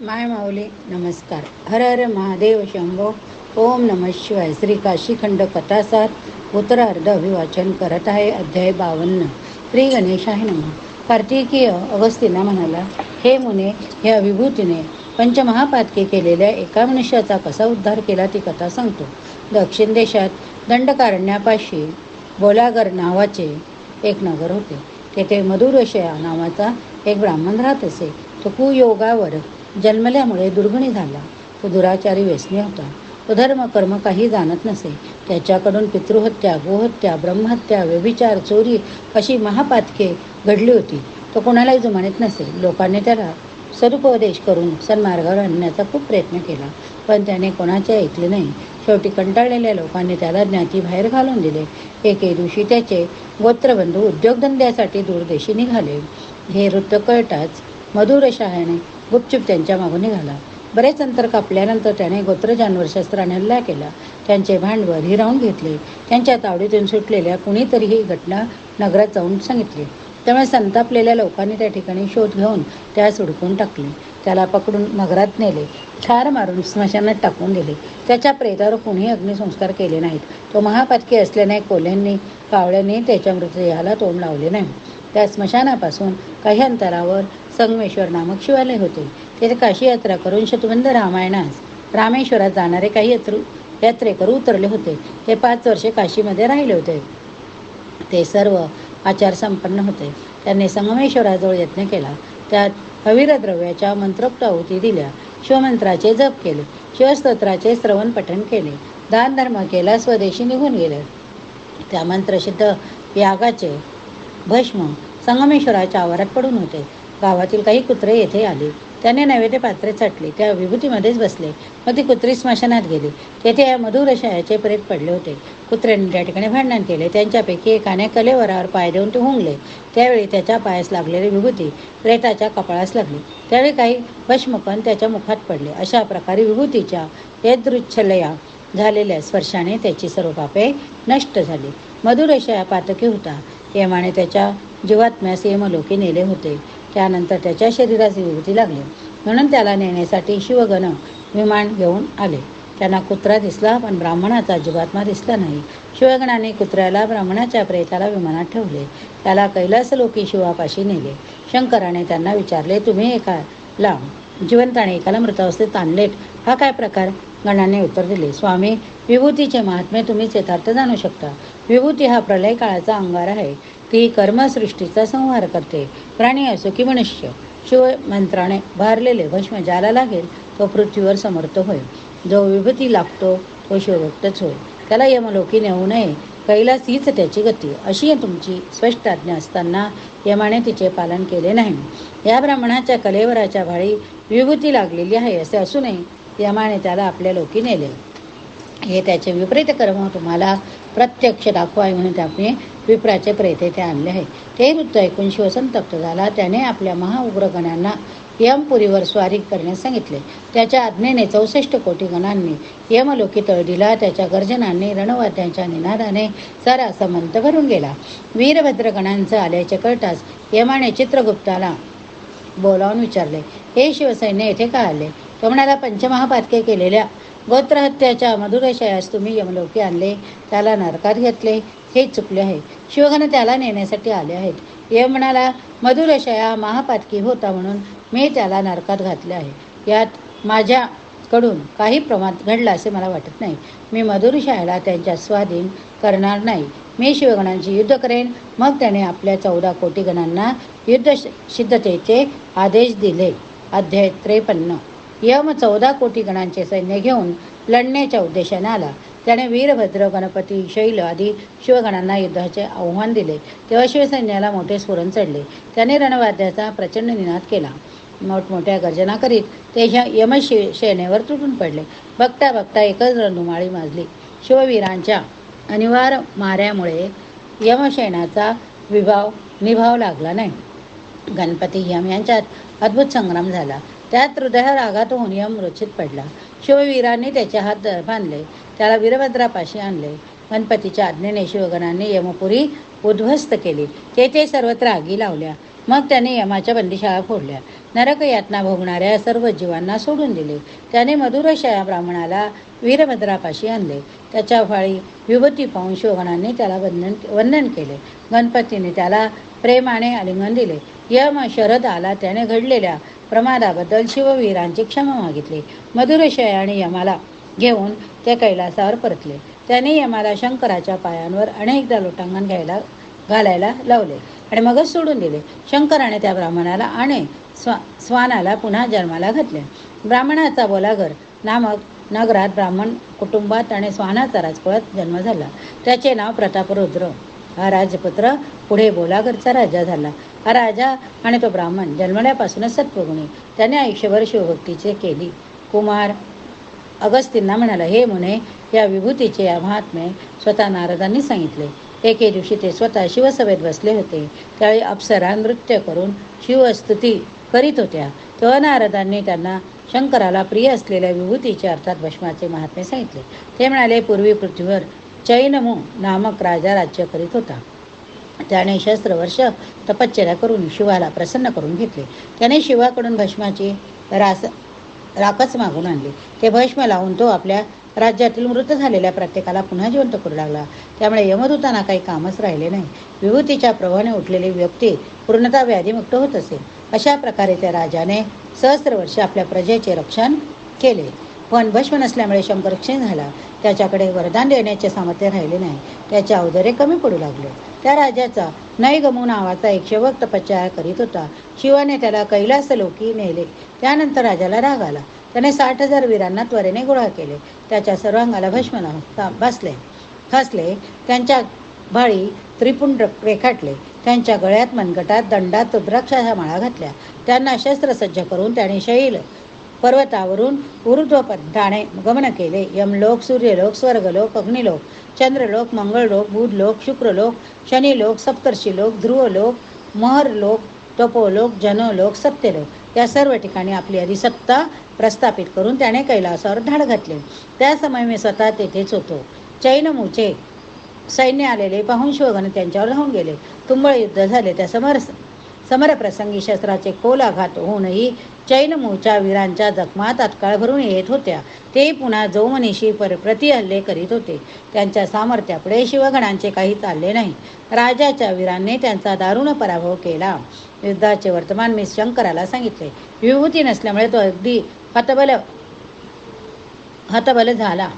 माय माऊली नमस्कार. हर हर महादेव शंभो. ओम नम शिवाय. श्री काशीखंड कथासार उत्तरार्ध अभिवाचन करत आहे अध्याय बावन्न. श्री गणेशाय नम. कार्तिकीय अवस्थींना म्हणाला हे मुने ह्या विभूतीने पंचमहापातके केलेल्या एका मनुष्याचा कसा उद्धार केला ती कथा सांगतो. दक्षिण देशात दंडकारण्यापाशी बोलागर नावाचे एक नगर होते. तेथे मधुरशया नावाचा एक ब्राह्मण राहत असे. तो कुयोगावर जन्मल्यामुळे दुर्गुणी झाला. तो दुराचारी व्यसनी होता. तो धर्म कर्म काही जाणत नसे. त्याच्याकडून पितृहत्या गोहत्या ब्रह्महत्या व्यभिचार चोरी अशी महापातके घडली होती. तो कोणालाही जुमानत नसे. लोकांनी त्याला सदुपदेश करून सन्मार्गावर आणण्याचा खूप प्रयत्न केला. पण त्याने कोणाचे ऐकले नाही. शेवटी कंटाळलेल्या लोकांनी त्याला ज्ञाती बाहेर घालून दिले. एके दिवशी त्याचे गोत्रबंधू उद्योगधंद्यासाठी दूरदेशी निघाले. हे वृत्त कळताच मधुरशहाने गुपचूप त्यांच्या मागून निघाला. बरेच अंतर कापल्यानंतर त्याने गोत्र जानवरशास्त्राने हल्ला केला. त्यांचे भांडवल हिरावून घेतले. त्यांच्या तावडीतून सुटलेल्या कुणीतरी ही घटना नगरात जाऊन सांगितली. त्यामुळे संतापलेल्या लोकांनी त्या ठिकाणी शोध घेऊन त्यास हुडकून टाकले. त्याला पकडून नगरात नेले. ठार मारून स्मशानात टाकून दिले. त्याच्या प्रेतावर कोणीही अग्निसंस्कार केले नाहीत. तो महापातकी असल्याने कोल्ह्यांनी कावळ्यांनी त्याच्या मृतदेहाला तोंड लावले नाही. त्या स्मशानापासून काही अंतरावर संगमेश्वर नामक शिवालय होते. तेथे काशी यात्रा करून शतबंध रामायणास रामेश्वरात जाणारे काही यात्रू यात्रेकरू उतरले होते. ते पाच वर्षे काशीमध्ये राहिले होते. ते सर्व आचार संपन्न होते. त्यांनी संगमेश्वराजवळ यत्न केला. त्यात हवीरद्रव्याच्या मंत्रोक्त आहुती दिल्या. शिवमंत्राचे जप केले. शिवस्तोत्राचे श्रवण पठण केले. दान धर्म केला स्वदेशी निघून गेले. त्या मंत्रसिद्ध यागाचे भस्म संगमेश्वराच्या आवारात पडून होते. गावातील काही कुत्रे येथे आले. त्याने नैवेद्य पात्रे चटले. त्या विभूतीमध्येच बसले. मग ती कुत्री स्मशानात गेली. तेथे या मधुरशयाचे प्रेत पडले होते. कुत्र्यांनी त्या ठिकाणी भांडण केले. त्यांच्यापैकी एकाने कलेवरावर पाय देऊन ते हुंगले. त्यावेळी त्याच्या पायास लागलेली विभूती प्रेताच्या कपाळास लागली. त्यावेळी काही भस्मकण त्याच्या मुखात पडले. अशा प्रकारे विभूतीच्या यदृच्छलया झालेल्या स्पर्शाने त्याची सर्व पापे नष्ट झाली. मधुरेशया पातकी होता. यमाने त्याच्या जीवात्म्यास यमलोकी नेले होते. त्यानंतर त्याच्या शरीराची विभूती लागली. म्हणून त्याला नेण्यासाठी शिवगण विमान घेऊन आले. त्यांना कुत्रा दिसला पण ब्राह्मणाचा जीवात्मा दिसला नाही. शिवगणाने कुत्र्याला ब्राह्मणाच्या प्रेताला विमानात ठेवले. त्याला कैलासलोकी शिवापाशी नेले. शंकराने त्यांना विचारले तुम्ही एकाला जिवंत आणि एकाला मृतावस्थेत आणलेत हा काय प्रकार? गणाने उत्तर दिले स्वामी विभूतीचे महात्म्य तुम्हीच यथार्थ जाणू शकता. विभूती हा प्रलय काळाचा अंगार आहे. ती कर्मसृष्टीचा संहार करते. प्राणी असो की मनुष्य शिव मंत्राने भारलेले भस्म ज्याला लागेल तो पृथ्वीवर समर्थ होय जो विभूती लागतो तो शिवभक्तच होय त्याला यमलोकी नेऊ नये. कैलास हीच त्याची गती. अशी तुमची स्पष्ट आज्ञा असताना यमाने तिचे पालन केले नाही. या ब्राह्मणाच्या कलेवराच्या भाळी विभूती लागलेली आहे असे असूनही यमाने त्याला आपल्या लोकी नेले. हे त्याचे विपरीत कर्म तुम्हाला प्रत्यक्ष दाखवाय म्हणून त्याने विप्राचे प्रेते ते आणले आहे. ते वृत्त ऐकून शिवसंतप्त झाला. त्याने आपल्या महाउग्रगणांना यमपुरीवर स्वारी करण्यास सांगितले. त्याच्या आज्ञेने चौसष्ट कोटी गणांनी यमलोकी तळडीला त्याच्या गर्जनांनी रणवाद्यांच्या निनादाने सारा समंत भरून गेला. वीरभद्र गणांचं आल्याचे कळताच यमाने चित्रगुप्ताला बोलावून विचारले हे शिवसैन्य येथे का आले? तो म्हणाला पंचमहापातके केलेल्या गोत्रहत्याच्या मधुरशयास तुम्ही यमलोकी आणले? त्याला नरकात घेतले? हे चुकले आहे. शिवगण त्याला नेण्यासाठी आले आहेत. ये म्हणाला मधुरशया महापातकी होता म्हणून मी त्याला नरकात घातले आहे. यात माझ्याकडून काही प्रमाण घडलं असे मला वाटत नाही. मी मधुरशयाला त्यांच्या स्वाधीन करणार नाही. मी शिवगणांची युद्ध करेन. मग त्याने आपल्या चौदा कोटी गणांना युद्ध सिद्धतेचे आदेश दिले. अध्याय त्रेपन्न. यम चौदा कोटी गणांचे सैन्य घेऊन लढण्याच्या उद्देशाने आला. त्याने वीरभद्र गणपती शैल आदी शिवगणांना युद्धाचे आव्हान दिले. तेव्हा शिवसैन्याला मोठे स्फुरण चढले. त्याने रणवाद्याचा प्रचंड निनाद केला. मोठमोठ्या गर्जना करीत ते ह्या यमशि सेनेवर तुटून पडले. बघता बघता एकच रणधुमाळी माजली. शिववीरांच्या अनिवार्य माऱ्यामुळे यमसेनाचा विभाव निभाव लागला नाही. गणपती यम यांच्यात अद्भुत संग्राम झाला. त्यात हृदय आघात होऊन यम रुचित पडला. शिववीरांनी त्याचे हात बांधले. त्याला वीरभद्रापाशी आणले. गणपतीच्या आज्ञेने शिवगणांनी यमपुरी उद्ध्वस्त केली. तेथे सर्वत्र आगी लावल्या. मग त्याने यमाच्या बंदीशाळा फोडल्या. नरक यातना भोगणाऱ्या सर्व जीवांना सोडून दिले. त्याने मधुरशया ब्राह्मणाला वीरभद्रापाशी आणले. त्याच्या फाळी विभूती पाहून शिवगणांनी त्याला वंदन वंदन केले. गणपतीने त्याला प्रेमाने आलिंगन दिले. यम शरद आला त्याने घडलेल्या प्रमादाबद्दल शिववीरांची क्षमा मागितली. मधुरशय आणि यमाला घेऊन ते कैलासावर परतले. त्याने यमाला शंकराच्या पायांवर अनेकदा लोटांगण घ्यायला घालायला लावले आणि मगच सोडून दिले. शंकराने त्या ब्राह्मणाला आणि स्वा स्वानाला पुन्हा जन्माला घातले. ब्राह्मणाचा बोलागर नामक नगरात ब्राह्मण कुटुंबात आणि स्वानाचा राजकुळात जन्म झाला. त्याचे नाव प्रतापरुद्र हा राजपुत्र पुढे बोलागरचा राजा झाला. हा राजा आणि तो ब्राह्मण जन्मल्यापासूनच सत्प्रगुणी त्याने आयुष्यभर शिवभक्तीचे केली. कुमार अगस्तींना म्हणाला हे मुने या विभूतीचे या महात्मे स्वतः नारदांनी सांगितले. एके दिवशी ते स्वतः शिवसभेत बसले होते. त्यावेळी अप्सरा नृत्य करून शिवस्तुती करीत होत्या. तेव्हा नारदांनी त्यांना शंकराला प्रिय असलेल्या विभूतीचे अर्थात भस्माचे महात्मे सांगितले. ते म्हणाले पूर्वी पृथ्वीवर चैनमू नामक राजा राज्य करीत होता. त्याने शस्त्रवर्ष तपश्चर्या करून शिवाला प्रसन्न करून घेतले. त्याने शिवाकडून भस्माची रास राखच मागून आणली. ते भस्म लावून तो आपल्या राज्यातील मृत झालेल्या प्रत्येकाला पुन्हा जिवंत करू लागला. त्यामुळे यमदूतांना काही कामच राहिले नाही. विभूतीच्या प्रभावाने उठलेली व्यक्ती पूर्णतः व्याधीमुक्त होत असे. अशा प्रकारे त्या राजाने सहस्त्र वर्ष आपल्या प्रजेचे रक्षण केले. पण भस्म नसल्यामुळे शंकरक्षण झाला. त्याच्याकडे वरदान देण्याचे सामर्थ्य राहिले नाही. त्याचे अवदरे कमी पडू लागले. त्या राजाचा नैगमू नावाचा एक सेवक तपश्चर्या करीत होता. शिवाने त्याला कैलास लोकी नेले. त्यानंतर राजाला राग आला. त्याने साठ हजार वीरांना त्वरेने गोळा केले. त्याच्या सर्वांगाला भस्म बसले खसले त्यांच्या भाळी त्रिपुंड रेखाटले. त्यांच्या गळ्यात मनगटात दंडात रुद्राक्षाच्या माळा घातल्या. त्यांना शस्त्रसज्ज करून त्याने शैल पर्वतावरून ऊर्ध्वपथाने गमन केले. यमलोक सूर्यलोक स्वर्गलोक अग्निलोक चंद्रलोक मंगळलोक बुधलोक शुक्रलोक शनिलोक सप्तर्षीलोक ध्रुवलोक महरलोक तपोलोक जनलोक सत्यलोक या सर्व ठिकाणी आपली अधिसत्ता प्रस्थापित करून त्याने कैलासावर धाड घातले. त्या समय मी स्वतः तेथेच होतो. चैनमूचे सैन्य आलेले पाहून शिवगण त्यांच्यावर धावून गेले. तुंबळ युद्ध झाले. त्या समर समरप्रसंगी शस्त्राचे खोल आघात होऊनही चैनमूच्या वीरांच्या जखमा तात्काळ भरून येत होत्या. ते पुन्हा जोमनीशी पर प्रतिहल्ले करीत होते. त्यांच्या सामर्थ्यापुढे शिवगणांचे काही चालले नाही. राजाच्या वीरांनी त्यांचा दारुण पराभव केला. युद्धाचे वर्तमान मी शंकराला सांगितले. विभूती नसल्यामुळे तो अगदी हतबल हतबल झाला.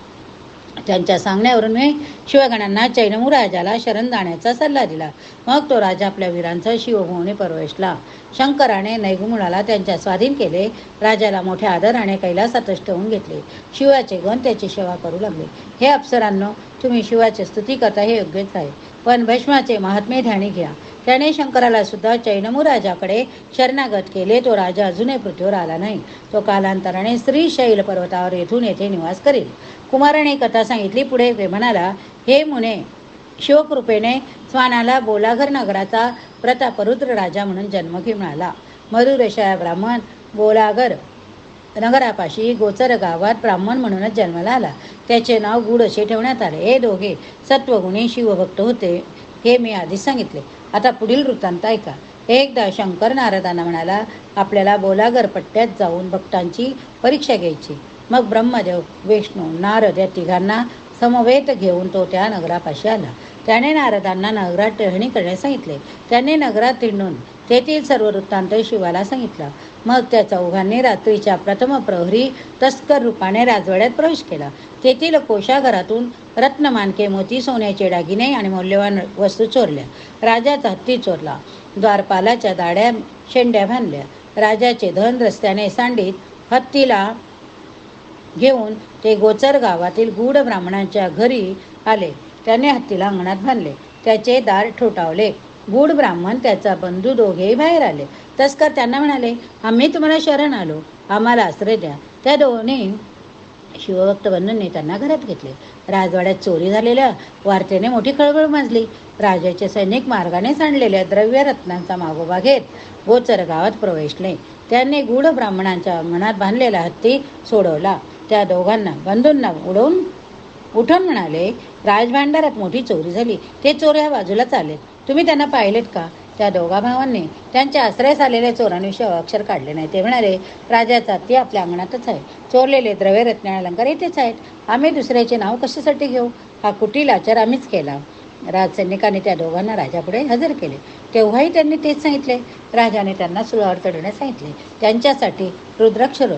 त्यांच्या सांगण्यावरून मी शिवगणांना चैनमू राजाला शरण जाण्याचा सल्ला दिला. मग तो राजा आपल्या वीरांचा शिवभूमी प्रवेशला. शंकराने नैगुमुळाला त्यांच्या स्वाधीन केले. राजाला मोठ्या आदराने कैलासात ठेवून घेतले. शिवाचे गण त्याची सेवा करू लागले. हे अप्सरांनो तुम्ही शिवाची स्तुती करता हे योग्यच आहे. पण भस्माचे महात्मे ध्यानी घ्या. त्याने शंकराला सुद्धा चैनमू राजाकडे शरणागत केले. तो राजा अजूनही पृथ्वीवर आला नाही. तो कालांतराने श्रीशैल पर्वतावर येथून येथे निवास करेल. कुमाराने कथा सांगितली. पुढे ते म्हणाला हे मुने शिवकृपेने स्वानाला बोलाघर नगराचा प्रतापरुद्र राजा म्हणून जन्म मिळाला मधुरेशा ब्राह्मण बोलागर नगरापाशी गोचर गावात ब्राह्मण म्हणूनच जन्माला आला. त्याचे नाव गुड असे ठेवण्यात आले. हे दोघे सत्वगुणी शिवभक्त होते हे मी आधीच सांगितले. आता पुढील वृत्तांत ऐका. एकदा शंकर नारदांना म्हणाला आपल्याला बोलागर पट्ट्यात जाऊन भक्तांची परीक्षा घ्यायची. मग ब्रह्मदेव विष्णू नारद या तिघांना समवेत घेऊन तो त्या नगरापाशी आला. त्याने नारदांना नगरात टहणी करण्यास सांगितले. त्याने नगरात हिंडून तेथील सर्व वृत्तांत शिवाला सांगितला. मग त्या चौघांनी रात्रीच्या प्रथम प्रहरी तस्कर रूपाने राजवाड्यात प्रवेश केला. तेथील कोशाघरातून रत्नमानके मोती सोन्याचे दागिने आणि मौल्यवान वस्तू चोरल्या. राजाचा हत्ती चोरला. द्वारपालाच्या दाड्या शेंड्या बांधल्या. राजाचे धन रस्त्याने सांडीत हत्तीला घेऊन ते गोचर गावातील गूढ ब्राह्मणांच्या घरी आले. त्याने हत्तीला अंगणात बांधले. त्याचे दार ठोठावले. गूढ ब्राह्मण त्याचा बंधू दोघेही बाहेर आले. तस्कर त्यांना म्हणाले आम्ही तुम्हाला शरण आलो. आम्हाला आश्रय द्या. त्या दोन्ही शिवभक्त बंधूंनी त्यांना घरात घेतले. राजवाड्यात चोरी झालेल्या वार्तेने मोठी खळबळ माजली. राजाचे सैनिक मार्गाने सांडलेल्या द्रव्य रत्नांचा मागोबा घेत गोचर गावात प्रवेशले. त्यांनी गूढ ब्राह्मणांच्या मनात बांधलेला हत्ती सोडवला. त्या दोघांना बंधूंना उडवून उठून म्हणाले राजभांडारात मोठी चोरी झाली. ते चोर ह्या बाजूला चालेल तुम्ही त्यांना पाहिलेत का? त्या दोघा भावांनी त्यांच्या आश्रयास आलेल्या चोरांविषयी अक्षर काढले नाही. ते म्हणाले राजाचा ती आपल्या अंगणातच आहे. चोरलेले द्रव्य रत्न अलंकार इथेच आहेत. आम्ही दुसऱ्याचे नाव कशासाठी घेऊ? हा कुटील आचार आम्हीच केला. राजसैनिकाने त्या दोघांना राजापुढे हजर केले. तेव्हाही त्यांनी तेच सांगितले. राजाने त्यांना सुळावर चढवण्यास सांगितले. त्यांच्यासाठी रुद्राक्षर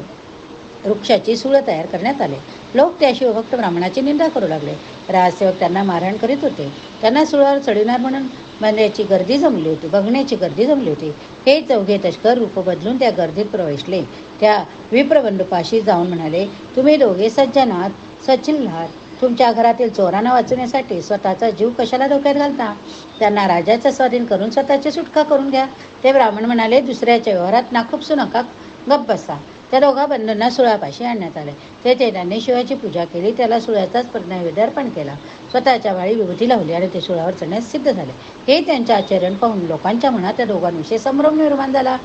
वृक्षाची सुळं तयार करण्यात आले. लोक त्या शिवभक्त ब्राह्मणाची निंदा करू लागले. राजसेवक त्यांना मारहाण करीत होते. त्यांना सुळावर चढविणार म्हणून बनण्याची गर्दी जमली होती बघण्याची गर्दी जमली होती. हे चौघे तस्कर रूप बदलून त्या गर्दीत प्रवेशले. त्या विप्रबंधुपाशी जाऊन म्हणाले तुम्ही दोघे सज्जनात आहात सचिन आहात तुमच्या घरातील चोरांना वाचवण्यासाठी स्वतःचा जीव कशाला धोक्यात घालता? त्यांना राजाचा स्वाधीन करून स्वतःची सुटका करून घ्या. ते ब्राह्मण म्हणाले दुसऱ्याच्या व्यवहारात नाखुपसू नका. गप्प बसा. त्या दोघा बंधूंना सुळापाशी आणण्यात आले. तेथे त्यांनी शिवाची पूजा केली त्याला सुळ्याचाच नैवेद्य केला. स्वतःच्या वाळी विभूती लावली आणि ते सुळावर चढण्यास सिद्ध झाले. हे त्यांचे आचरण पाहून लोकांच्या मनात त्या दोघांविषयी संभ्रम निर्माण झाला.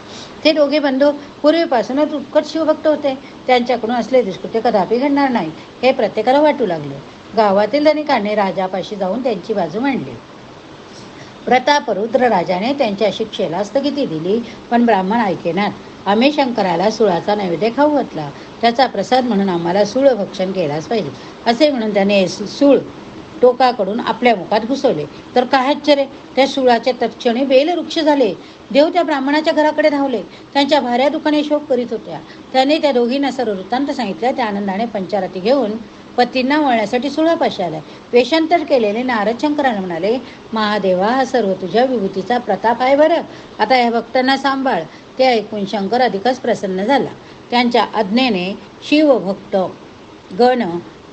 ते दोघे बंधू पूर्वीपासूनच उत्कट शिवभक्त होते. त्यांच्याकडून असले दुष्कृत्य कदापि घडणार नाही हे प्रत्येकाला वाटू लागले. गावातील धनिकांनी राजापाशी जाऊन त्यांची बाजू मांडली. प्रतापरुद्र राजाने त्यांच्या शिक्षेला स्थगिती दिली पण ब्राह्मण ऐकेनात. आम्ही शंकराला सुळाचा नैवेद्य खाऊ घातला. त्याचा प्रसाद म्हणून आम्हाला सूळ भक्षण केलाच पाहिजे. असे म्हणून त्याने सूळ टोकाकडून आपल्या मुखात घुसवले. तर काय आश्चर्य? त्या सुळाचे तत्क्षणी बेलवृक्ष झाले. देव त्या ब्राह्मणाच्या घराकडे धावले. त्यांच्या भाऱ्या दुकाने शोक करीत होत्या. त्याने त्या दोघींना सर्व वृत्तांत सांगितला त्या आनंदाने पंचारती घेऊन पतींना वळण्यासाठी सुळापाशी आल्या. वेषांतर केलेले नारद शंकराला म्हणाले महादेवा हा सर्व तुझ्या विभूतीचा प्रताप आहे बरं. आता या भक्तांना सांभाळ. ते ऐकून शंकर अधिकच प्रसन्न झाला. त्यांच्या आज्ञेने शिवभक्त गण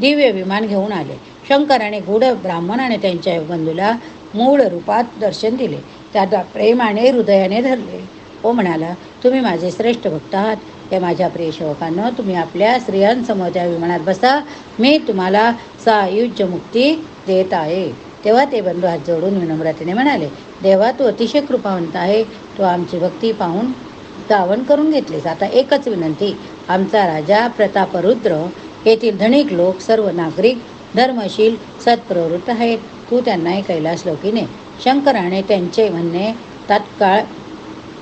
दिव्य विमान घेऊन आले. शंकराने गूढ ब्राह्मणाने त्यांच्या बंधूला मूळ रूपात दर्शन दिले. त्याला प्रेमाने हृदयाने धरले. ओ म्हणाला तुम्ही माझे श्रेष्ठ भक्त आहात. हे माझ्या प्रिय सेवकांनो तुम्ही आपल्या स्त्रियांसमोर त्या विमानात बसा. मी तुम्हाला सायुज्य मुक्ती देत आहे. तेव्हा ते बंधू हात जोडून विनम्रतेने म्हणाले देवा तू अतिशय कृपावंत आहे. तो आमची भक्ती पाहून दावण करून घेतलेच आता एकच विनंती आमचा राजा प्रतापरुद्र येथील धनिक लोक सर्व नागरिक धर्मशील सत्प्रवृत्त आहेत. तू त्यांनाही कैलास लोकीने शंकराने त्यांचे म्हणणे तात्काळ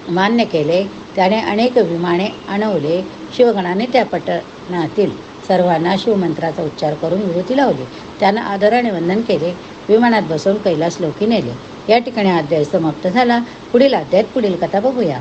मान्य केले. त्याने अनेक विमाने आणवले शिवगणाने त्या पटणातील सर्वांना शिवमंत्राचा उच्चार करून विभूती लावली. त्यांना आदराने वंदन केले. विमानात बसवून कैलास लोकी नेले. या ठिकाणी अध्याय समाप्त झाला. पुढील अध्यायात पुढील कथा बघूया.